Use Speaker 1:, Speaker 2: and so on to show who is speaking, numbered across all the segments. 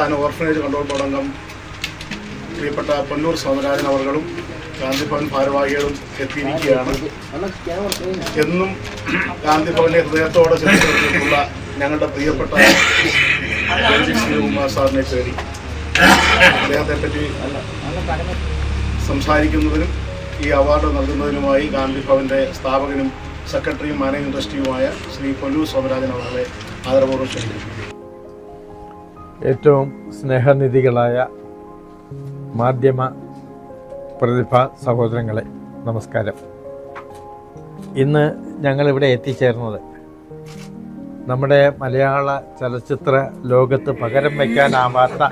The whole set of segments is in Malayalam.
Speaker 1: സംസ്ഥാന ഓർഫനേജ് കൺട്രോൾ ബോർഡ് അംഗം പ്രിയപ്പെട്ട പൊന്നൂർ സോമരാജൻ അവർകളും ഗാന്ധിഭവൻ ഭാരവാഹികളും എത്തിയിരിക്കുകയാണ്. എന്നും ഗാന്ധിഭവനെ ഹൃദയത്തോടെ ചേർത്തിട്ടുള്ള ഞങ്ങളുടെ പ്രിയപ്പെട്ട രഞ്ജിത് ശ്രീകുമാർ സാറിനെ തേടി അദ്ദേഹത്തെ പറ്റി സംസാരിക്കുന്നതിനും ഈ അവാർഡ് നൽകുന്നതിനുമായി ഗാന്ധിഭവന്റെ സ്ഥാപകനും സെക്രട്ടറിയും മാനേജിംഗ് ട്രസ്റ്റിയുമായ ശ്രീ പൊന്നൂർ സോമരാജൻ അവരുടെ ആദരപൂർവം ക്ഷണിക്കുന്നു.
Speaker 2: ഏറ്റവും സ്നേഹനിധികളായ മാധ്യമ പ്രതിഭ സഹോദരങ്ങളെ നമസ്കാരം. ഇന്ന് ഞങ്ങളിവിടെ എത്തിച്ചേർന്നത് നമ്മുടെ മലയാള ചലച്ചിത്ര ലോകത്ത് പകരം വയ്ക്കാനാവാത്ത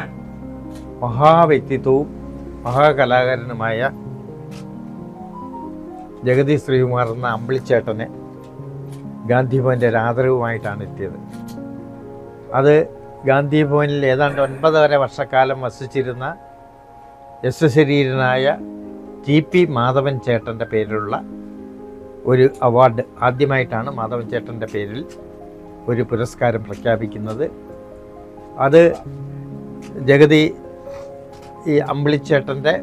Speaker 2: മഹാവ്യക്തിത്വവും മഹാകലാകാരനുമായ ജഗതി ശ്രീകുമാർ എന്ന അമ്പിളിച്ചേട്ടനെ ഗാന്ധിഭവന്റെ ഒരു ആദരവുമായിട്ടാണ് എത്തിയത്. അത് ഗാന്ധി ഭവനിൽ ഏതാണ്ട് ഒൻപതര വർഷക്കാലം വസിച്ചിരുന്ന യശശരീരനായ ടി പി മാധവൻ ചേട്ടന്റെ പേരിലുള്ള ഒരു അവാർഡ് ആദ്യമായിട്ടാണ് മാധവൻ ചേട്ടന്റെ പേരിൽ ഒരു പുരസ്കാരം പ്രഖ്യാപിക്കുന്നത്. അത് ജഗതി ഈ അമ്പിളിച്ചേട്ടന്റെ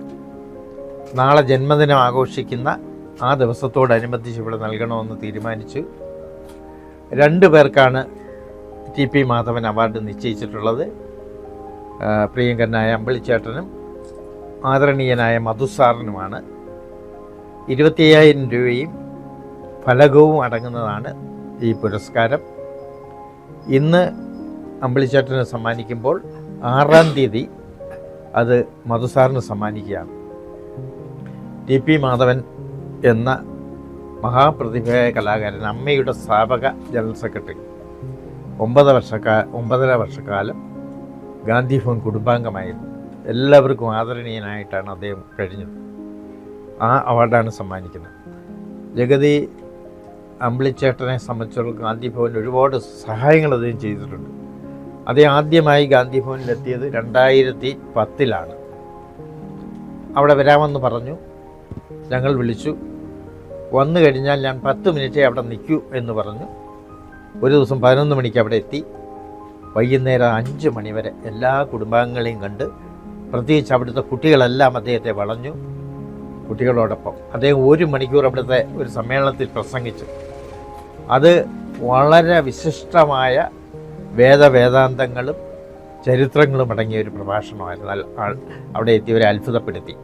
Speaker 2: നാളെ ജന്മദിനം ആഘോഷിക്കുന്ന ആ ദിവസത്തോടനുബന്ധിച്ച് ഇവിടെ നൽകണമെന്ന് തീരുമാനിച്ചു. രണ്ടു പേർക്കാണ് ടി പി മാധവൻ അവാർഡ് നിശ്ചയിച്ചിട്ടുള്ളത് പ്രിയങ്കരനായ അമ്പിളിച്ചേട്ടനും ആദരണീയനായ മധുസാറിനുമാണ് ഇരുപത്തിയ്യായിരം രൂപയും ഫലകവും അടങ്ങുന്നതാണ് ഈ പുരസ്കാരം. ഇന്ന് അമ്പിളിച്ചേട്ടന് സമ്മാനിക്കുമ്പോൾ ആറാം തീയതി അത് മധുസാറിന് സമ്മാനിക്കുകയാണ്. ടി പി മാധവൻ എന്ന മഹാപ്രതിഭയായ കലാകാരൻ അമ്മയുടെ സ്ഥാപക ജനറൽ സെക്രട്ടറി. ഒമ്പത് വർഷക്കാ ഒമ്പതര വർഷക്കാലം ഗാന്ധി ഭവൻ കുടുംബാംഗമായിരുന്നു എല്ലാവർക്കും ആദരണീയനായിട്ടാണ് അദ്ദേഹം കഴിഞ്ഞത്. ആ അവാർഡാണ് സമ്മാനിക്കുന്നത്. ജഗതി അമ്പിളിച്ചേട്ടനെ സംബന്ധിച്ചിടത്തോളം ഗാന്ധി ഭവൻ ഒരുപാട് സഹായങ്ങൾ അദ്ദേഹം ചെയ്തിട്ടുണ്ട്. അദ്ദേഹം ആദ്യമായി ഗാന്ധി ഭവനിലെത്തിയത് രണ്ടായിരത്തി പത്തിലാണ്. അവിടെ വരാമെന്ന് പറഞ്ഞു. ഞങ്ങൾ വിളിച്ചു. വന്നു കഴിഞ്ഞാൽ ഞാൻ പത്ത് മിനിറ്റേ അവിടെ നിൽക്കൂ എന്ന് പറഞ്ഞു. ഒരു ദിവസം പതിനൊന്ന് മണിക്ക് അവിടെ എത്തി. വൈകുന്നേരം അഞ്ച് മണിവരെ എല്ലാ കുടുംബാംഗങ്ങളെയും കണ്ട് പ്രത്യേകിച്ച് അവിടുത്തെ കുട്ടികളെല്ലാം അദ്ദേഹത്തെ വളഞ്ഞു. കുട്ടികളോടൊപ്പം അദ്ദേഹം ഒരു മണിക്കൂർ അവിടുത്തെ ഒരു സമ്മേളനത്തിൽ പ്രസംഗിച്ചു. അത് വളരെ വിശിഷ്ടമായ വേദവേദാന്തങ്ങളും ചരിത്രങ്ങളും അടങ്ങിയ ഒരു പ്രഭാഷണമായിരുന്നു. ആൾ- അവിടെ എത്തിയവരെ അത്ഭുതപ്പെടുത്തി.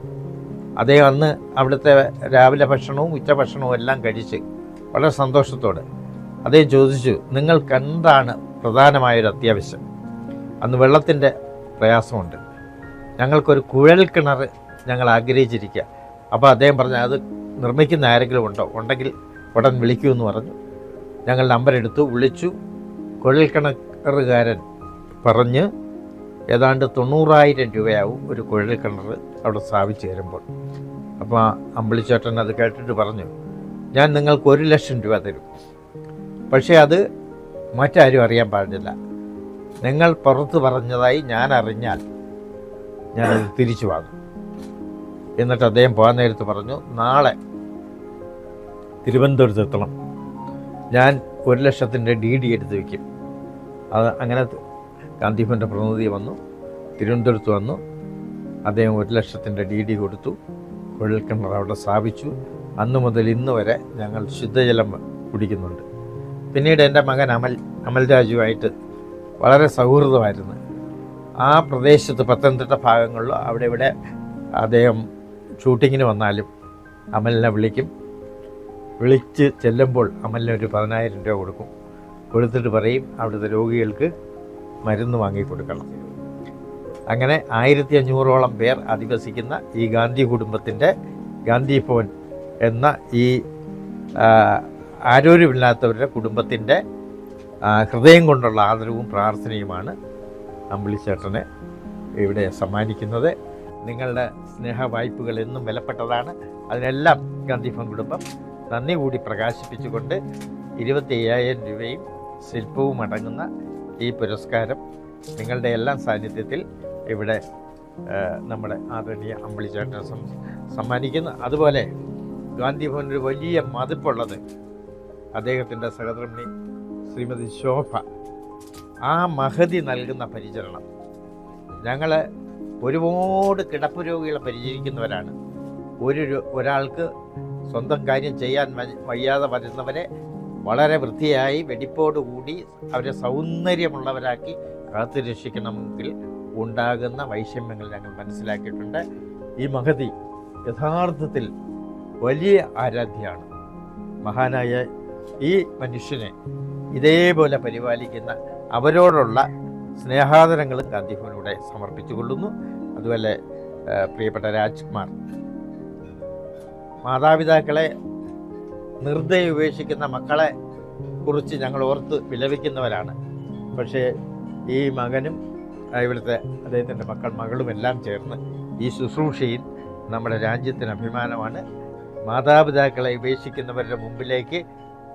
Speaker 2: അദ്ദേഹം അന്ന് അവിടുത്തെ രാവിലെ ഭക്ഷണവും ഉച്ചഭക്ഷണവും എല്ലാം കഴിച്ച് വളരെ സന്തോഷത്തോടെ അദ്ദേഹം ചോദിച്ചു നിങ്ങൾക്ക് എന്താണ് പ്രധാനമായൊരു അത്യാവശ്യം? അന്ന് വെള്ളത്തിന്റെ പ്രയാസമുണ്ട്. ഞങ്ങൾക്കൊരു കുഴൽ കിണർ ഞങ്ങൾ ആഗ്രഹിച്ചിരിക്കുക. അപ്പോൾ അദ്ദേഹം പറഞ്ഞു അത് നിർമ്മിക്കുന്ന ആരെങ്കിലും ഉണ്ടോ? ഉണ്ടെങ്കിൽ ഉടൻ വിളിക്കൂ എന്ന് പറഞ്ഞു. ഞങ്ങൾ നമ്പർ എടുത്തു വിളിച്ചു. കുഴൽ കിണറുകാരൻ പറഞ്ഞ് ഏതാണ്ട് തൊണ്ണൂറായിരം രൂപയാവും ഒരു കുഴൽ കിണർ അവിടെ സ്ഥാപിച്ചു തരുമ്പോൾ. അപ്പോൾ അമ്പിളിച്ചേട്ടൻ അത് കേട്ടിട്ട് പറഞ്ഞു ഞാൻ നിങ്ങൾക്ക് ഒരു ലക്ഷം രൂപ തരും. പക്ഷേ അത് മറ്റാരും അറിയാൻ പാടില്ല. നിങ്ങൾ പുറത്ത് പറഞ്ഞതായി ഞാൻ അറിഞ്ഞാൽ ഞാനത് തിരിച്ചു വാങ്ങും. എന്നിട്ട് അദ്ദേഹം പോകാൻ നേരത്ത് പറഞ്ഞു നാളെ തിരുവനന്തപുരത്ത് എത്തണം. ഞാൻ ഒരു ലക്ഷത്തിന്റെ ഡി ഡി എടുത്ത് വയ്ക്കും. അത് അങ്ങനെ ഗാന്ധിഭവന്റെ പ്രതിനിധി വന്നു തിരുവനന്തപുരത്ത് വന്നു. അദ്ദേഹം ഒരു ലക്ഷത്തിന്റെ ഡി ഡി കൊടുത്തു. കുഴൽക്കിണർ അവിടെ സ്ഥാപിച്ചു. അന്നു മുതൽ ഇന്ന് വരെ ഞങ്ങൾ ശുദ്ധജലം കുടിക്കുന്നുണ്ട്. പിന്നീട് എന്റെ മകൻ അമൽ അമൽ രാജുവായിട്ട് വളരെ സൗഹൃദമായിരുന്നു. ആ പ്രദേശത്ത് പത്തനംതിട്ട ഭാഗങ്ങളിലോ അവിടെ ഇവിടെ അദ്ദേഹം ഷൂട്ടിങ്ങിന് വന്നാലും അമലിനെ വിളിക്കും. വിളിച്ച് ചെല്ലുമ്പോൾ അമലിന് ഒരു പതിനായിരം രൂപ കൊടുക്കും. കൊടുത്തിട്ട് പറയും അവിടുത്തെ രോഗികൾക്ക് മരുന്ന് വാങ്ങി കൊടുക്കണം. അങ്ങനെ ആയിരത്തി അഞ്ഞൂറോളം പേർ അധിവസിക്കുന്ന ഈ ഗാന്ധി കുടുംബത്തിന്റെ ഗാന്ധി ഭവൻ എന്ന ഈ ആരോഗ്യമില്ലാത്തവരുടെ കുടുംബത്തിന്റെ ഹൃദയം കൊണ്ടുള്ള ആദരവും പ്രാർത്ഥനയുമാണ് അമ്പിളിച്ചേട്ടനെ ഇവിടെ സമ്മാനിക്കുന്നത്. നിങ്ങളുടെ സ്നേഹ വായ്പകൾ എന്നും വിലപ്പെട്ടതാണ്. അതിനെല്ലാം ഗാന്ധി കുടുംബം നന്ദി കൂടി പ്രകാശിപ്പിച്ചുകൊണ്ട് ഇരുപത്തി അയ്യായിരം രൂപയും ശില്പവും അടങ്ങുന്ന ഈ പുരസ്കാരം നിങ്ങളുടെ എല്ലാം സാന്നിധ്യത്തിൽ ഇവിടെ നമ്മുടെ ആദരണീയ അമ്പിളിച്ചേട്ടനെ ചേട്ടനെ സമ്മാനിക്കുന്നു. അതുപോലെ ഗാന്ധിഭവൻ ഒരു വലിയ മതിപ്പുള്ളത് അദ്ദേഹത്തിന്റെ സഹധർമ്മിണി ശ്രീമതി ശോഭ ആ മഹതി നൽകുന്ന പരിചരണം. ഞങ്ങൾ ഒരുപാട് കിടപ്പ് രോഗികളെ പരിചരിക്കുന്നവരാണ്. ഒരു ഒരാൾക്ക് സ്വന്തം കാര്യം ചെയ്യാൻ വയ്യാതെ വരുന്നവരെ വളരെ വൃത്തിയായി വെടിപ്പോടുകൂടി അവരെ സൗന്ദര്യമുള്ളവരാക്കി കാത്തു രക്ഷിക്കണമെങ്കിൽ ഉണ്ടാകുന്ന വൈഷമ്യങ്ങൾ ഞങ്ങൾ മനസ്സിലാക്കിയിട്ടുണ്ട്. ഈ മഹതി യഥാർത്ഥത്തിൽ വലിയ ആരാധ്യയാണ്. മഹാനായ ഈ മനുഷ്യനെ ഇതേപോലെ പരിപാലിക്കുന്ന അവരോടുള്ള സ്നേഹാദരങ്ങളും ഗാന്ധിഭവനിലൂടെ സമർപ്പിച്ചുകൊള്ളുന്നു. അതുപോലെ പ്രിയപ്പെട്ട രാജ്കുമാർ മാതാപിതാക്കളെ നിർദ്ദയം ഉപേക്ഷിക്കുന്ന മക്കളെ കുറിച്ച് ഞങ്ങൾ ഓർത്ത് വിലപിക്കുന്നവരാണ്. പക്ഷേ ഈ മകനും ഇവിടുത്തെ അദ്ദേഹത്തിന്റെ മക്കൾ മകളും എല്ലാം ചേർന്ന് ഈ ശുശ്രൂഷയിൽ നമ്മുടെ രാജ്യത്തിന് അഭിമാനമാണ്. മാതാപിതാക്കളെ ഉപേക്ഷിക്കുന്നവരുടെ മുമ്പിലേക്ക്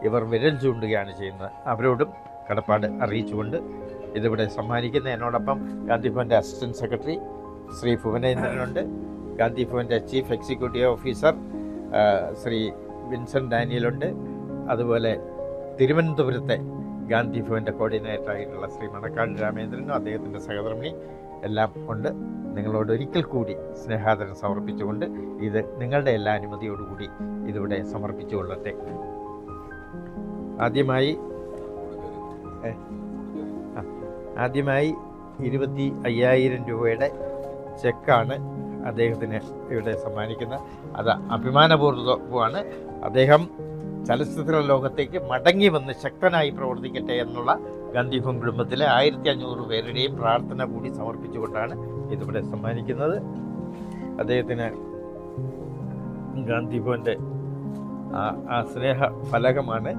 Speaker 2: ഇവർ വിരൽ ചൂണ്ടുകയാണ് ചെയ്യുന്നത്. അവരോടും കടപ്പാട് അറിയിച്ചുകൊണ്ട് ഇതിവിടെ സമ്മാനിക്കുന്ന എന്നോടൊപ്പം ഗാന്ധി ഭവന്റെ അസിസ്റ്റന്റ് സെക്രട്ടറി ശ്രീ ഭുവനേന്ദ്രനുണ്ട്. Gandhi ഭവന്റെ chief executive officer Shri Vincent ഡാനിയലുണ്ട്. അതുപോലെ തിരുവനന്തപുരത്തെ ഗാന്ധി ഭവന്റെ കോർഡിനേറ്റർ ആയിട്ടുള്ള ശ്രീ മണക്കാട് രാമേന്ദ്രനും അദ്ദേഹത്തിന്റെ സഹധർമ്മിണി എല്ലാം ഉണ്ട്. നിങ്ങളോട് ഒരിക്കൽ കൂടി സ്നേഹാദരം സമർപ്പിച്ചുകൊണ്ട് ഇത് നിങ്ങളുടെ എല്ലാ അനുമതിയോടുകൂടി ഇതിവിടെ സമർപ്പിച്ചുകൊള്ളട്ടെ. ആദ്യമായി ആദ്യമായി ഇരുപത്തി അയ്യായിരം രൂപയുടെ ചെക്കാണ് അദ്ദേഹത്തിന് ഇവിടെ സമ്മാനിക്കുന്നത് അത് അഭിമാനപൂർവമാണ്. അദ്ദേഹം ചലച്ചിത്ര ലോകത്തേക്ക് മടങ്ങി വന്ന് ശക്തനായി പ്രവർത്തിക്കട്ടെ എന്നുള്ള ഗാന്ധിഭവൻ കുടുംബത്തിലെ ആയിരത്തി അഞ്ഞൂറ് പേരുടെയും പ്രാർത്ഥന കൂടി സമർപ്പിച്ചുകൊണ്ടാണ് ഇതിവിടെ സമ്മാനിക്കുന്നത്. അദ്ദേഹത്തിന് ഗാന്ധിഭവന്റെ ആ സ്നേഹ ഫലകമാണ്